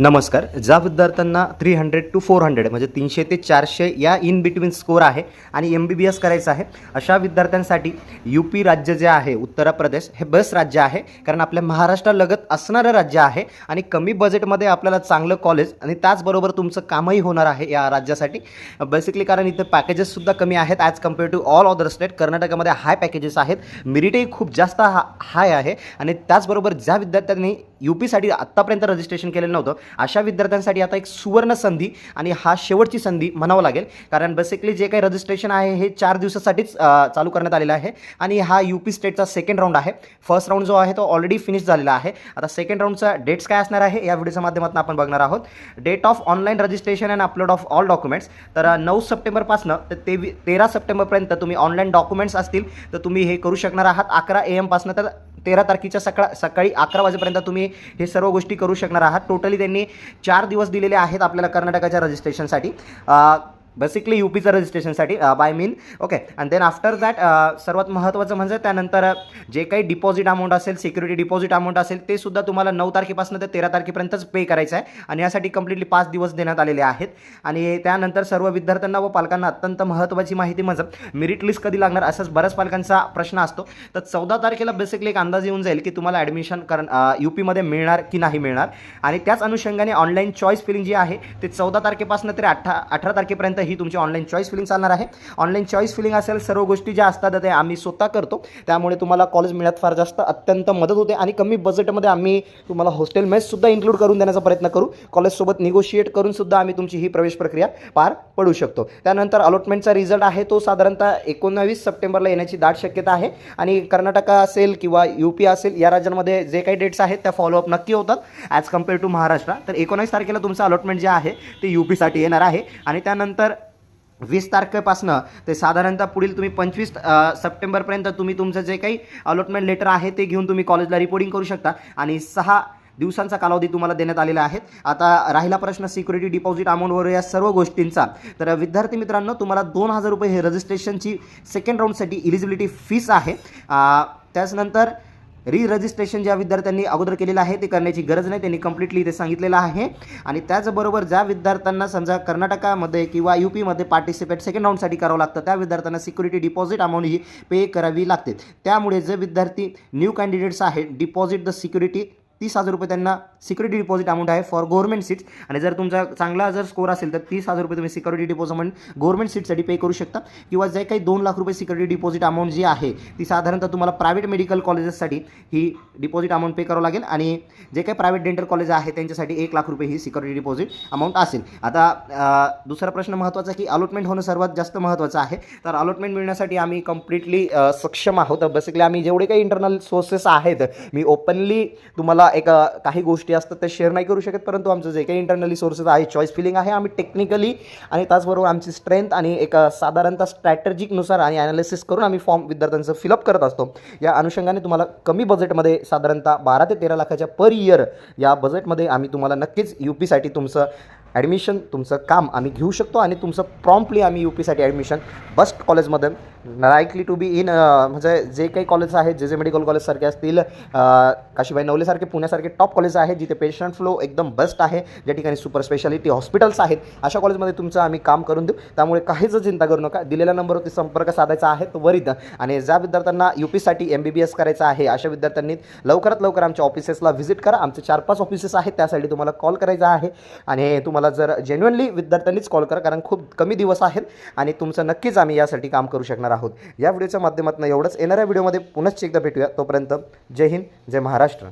नमस्कार. ज्या विद्यार्थ्यांना three hundred two four hundred म्हणजे तीनशे ते चारशे या इन बिटवीन स्कोर आहे आणि एम बी बी एस करायचं आहे अशा विद्यार्थ्यांसाठी यू पी राज्य जे आहे उत्तर प्रदेश हे बेस्ट राज्य आहे. कारण आपल्या महाराष्ट्रालगत असणारं राज्य आहे आणि कमी बजेटमध्ये आपल्याला चांगलं कॉलेज आणि त्याचबरोबर तुमचं कामही होणार आहे या राज्यासाठी. बेसिकली कारण इथे पॅकेजेससुद्धा कमी आहेत as compare to all other state कर्नाटकामध्ये हाय पॅकेजेस आहेत. मिरिटही खूप जास्त हा हाय आहे. आणि त्याचबरोबर ज्या विद्यार्थ्यांनी यू पीसाठी आत्तापर्यंत रजिस्ट्रेशन केलेलं नव्हतं अशा विद्यार्थ्यांसाठी आता एक सुवर्ण संधी आणि हा शेवटची संधी म्हणावं लागेल. कारण बेसिकली जे काही रजिस्ट्रेशन आहे हे चार दिवसासाठीच चालू करण्यात आलेलं आहे. आणि हा यू पी स्टेटचा सेकंड राऊंड आहे. फर्स्ट राऊंड जो आहे तो ऑलरेडी फिनिश झालेला आहे. आता सेकंड राऊंडचा डेट्स काय असणार आहे या व्हिडिओच्या माध्यमातून आपण बघणार आहोत. Date of online registration and upload of all documents तर नऊ सप्टेंबरपासून तर तेवी तेरा सप्टेंबरपर्यंत तुम्ही ऑनलाईन डॉक्युमेंट्स असतील तर तुम्ही हे करू शकणार आहात. अकरा ए एमपासनं तर तेरा तारखेच्या सकाळ सकाळी अकरा वाजेपर्यंत तुम्ही हे सर्व गोष्टी करू शकणार आहात. टोटली त्यांनी चार दिवस दिलेले आहेत आपल्याला कर्नाटकाच्या रजिस्ट्रेशनसाठी बेसिकली यू पीचं रजिस्ट्रेशनसाठी by mean okay and then after that सर्वात महत्त्वाचं म्हणजे त्यानंतर uh, जे काही डिपॉझिट अमाऊंट असेल सिक्युरिटी डिपॉझिट अमाऊंट असेल ते सुद्धा तुम्हाला नऊ तारखेपासून ते तेरा तारखेपर्यंतच पे करायचं आहे. आणि यासाठी कम्प्लिटली पाच दिवस देण्यात आलेले आहेत. आणि त्यानंतर सर्व विद्यार्थ्यांना व पालकांना अत्यंत महत्त्वाची माहिती म्हणजे मेरिट लिस्ट कधी लागणार असंच बऱ्याच पालकांचा प्रश्न असतो. तर चौदा तारखेला बेसिकली एक अंदाज येऊन जाईल की तुम्हाला ॲडमिशन करण uh, यू पीमध्ये मिळणार की नाही मिळणार. आणि त्याच अनुषंगाने ऑनलाईन चॉईस फिलिंग जी आहे ते चौदा तारखेपासून ते अठरा अठरा तारखेपर्यंत ही तुमची ऑनलाईन चॉईस फिलिंग चालणार आहे. ऑनलाईन चॉईस फिलिंग असेल सर्व गोष्टी ज्या असतात ते आम्ही स्वतः करतो. त्यामुळे तुम्हाला कॉलेज मिळत फार जास्त अत्यंत मदत होते आणि कमी बजेटमध्ये आम्ही तुम्हाला हॉस्टेल मेससुद्धा इन्क्लूड करून देण्याचा प्रयत्न करू. कॉलेजसोबत निगोशिएट करून सुद्धा आम्ही तुमची ही प्रवेश प्रक्रिया पार पडू शकतो. त्यानंतर अलॉटमेंटचा रिझल्ट आहे तो साधारणतः एकोणावीस सप्टेंबरला येण्याची दाट शक्यता आहे. आणि कर्नाटका असेल किंवा यू पी असेल या राज्यांमध्ये जे काही डेट्स आहेत त्या फॉलोअप नक्की होतात. ॲज कंपेअर टू महाराष्ट्र तर एकोणावीस तारखेला तुमचं अलॉटमेंट जे आहे ते यू पीसाठी येणार आहे. आणि त्यानंतर वीस तारखेपासनं ते साधारणतः पुढील तुम्ही पंचवीस सप्टेंबरपर्यंत तुम्ही तुमचं जे काही अलॉटमेंट लेटर आहे ते घेऊन तुम्ही कॉलेजला रिपोर्टिंग करू शकता. आणि सहा दिवसांचा कालावधी तुम्हाला देण्यात आलेला आहे. आता राहिला प्रश्न सिक्युरिटी डिपॉझिट अमाऊंटवर या सर्व गोष्टींचा. तर विद्यार्थी मित्रांनो तुम्हाला दोन हजार रुपये हे रजिस्ट्रेशनची सेकंड राऊंडसाठी इलिजिबिलिटी फीस आहे. त्याचनंतर री रजिस्ट्रेशन ज्या विद्यार्थ्यांनी अगोदर केलेलं आहे ते करण्याची गरज नाही. त्यांनी कम्प्लिटली ते सांगितलेलं आहे. आणि त्याचबरोबर ज्या विद्यार्थ्यांना समजा कर्नाटकामध्ये किंवा यू पीमध्ये पार्टिसिपेट सेकंड राऊंडसाठी करावं लागतं त्या विद्यार्थ्यांना सिक्युरिटी डिपॉझिट अमाऊंट ही पे करावी लागते. त्यामुळे जे विद्यार्थी न्यू कॅन्डिडेट्स आहेत डिपॉझिट द सिक्युरिटी तीस हजार रुपये त्यांना सिक्युरिटी डिपॉझिट अमाऊंट आहे फॉर गव्हर्मेंट सीट्स आणि जर तुमचा चांगला जर स्कोर असेल तर तीस हजार रुपये तुम्ही सिक्युरिटी डिपॉझिट अमाऊंट गव्हर्मेंट सीटसाठी पे करू शकता. किंवा जे काही दोन लाख रुपये सिक्युरिटी डिपॉझिट अमाऊंट जी आहे ती साधारणतः तुम्हाला प्रायव्हेट मेडिकल कॉलेजेससाठी ही डिपॉझिट अमाऊंट पे करावं लागेल. आणि जे काही प्रायव्हेट डेंटल कॉलेज आहे त्यांच्यासाठी एक लाख रुपये ही सिक्युरिटी डिपॉझिट अमाऊंट असेल. आता दुसरा प्रश्न महत्त्वाचा की अलॉटमेंट होणं सर्वात जास्त महत्त्वाचं आहे. तर अलॉटमेंट मिळण्यासाठी आम्ही कम्प्लिटली सक्षम आहोत. बेसिकली आम्ही जेवढे काही इंटरनल सोर्सेस आहेत मी ओपनली तुम्हाला एक काही गोष्टी असतात त्या शेअर नाही करू शकत परंतु आमचं जे काही इंटरनली सोर्सेस आहे चॉईस फिलिंग आहे आम्ही टेक्निकली आणि त्याचबरोबर आमची स्ट्रेंथ आणि एक साधारणतः स्ट्रॅटेजिकनुसार आणि ॲनालिसिस करून आम्ही फॉर्म विद्यार्थ्यांचं फिलअप करत असतो. या अनुषंगाने तुम्हाला कमी बजेटमध्ये साधारणतः बारा ते तेरा लाखाच्या पर इयर या बजेटमध्ये आम्ही तुम्हाला नक्कीच यू पीसाठी तुमचं ॲडमिशन तुमचं काम आम्ही घेऊ शकतो आणि तुमचं प्रॉम्प्टली आम्ही यू पीसाठी ॲडमिशन बस्ट कॉलेजमध्ये लाईकली टू बी इन म्हणजे जे काही कॉलेज आहेत जे जे मेडिकल कॉलेजसारखे असतील काशीबाई नवलेसारखे पुण्यासारखे टॉप कॉलेज आहेत जिथे पेशंट फ्लो एकदम बेस्ट आहे. ज्या ठिकाणी सुपर स्पेशालिटी हॉस्पिटल्स आहेत. अशा कॉलेजमध्ये तुमचं आम्ही काम करून देऊ. त्यामुळे काहीच चिंता करू नका. दिलेल्या नंबरवरती संपर्क साधायचा आहे तो वरित आणि ज्या विद्यार्थ्यांना यू पीसाठी एम बी बी एस करायचं आहे अशा विद्यार्थ्यांनी लवकरात लवकर आमच्या ऑफिसेसला व्हिजिट करा. आमचे चार पाच ऑफिसेस आहेत त्यासाठी तुम्हाला कॉल करायचा आहे. आणि तुम्हाला जर जेन्युअनली विद्यार्थ्यांनीच कॉल करा कारण खूप कमी दिवस आहेत. आणि तुमचं नक्कीच आम्ही यासाठी काम करू शकणार आहोत. या व्हिडिओच्या माध्यमातून एवढंच. येणाऱ्या व्हिडिओमध्ये पुनश्च एकदा भेटूया. तोपर्यंत जय हिंद जय महाराष्ट्र.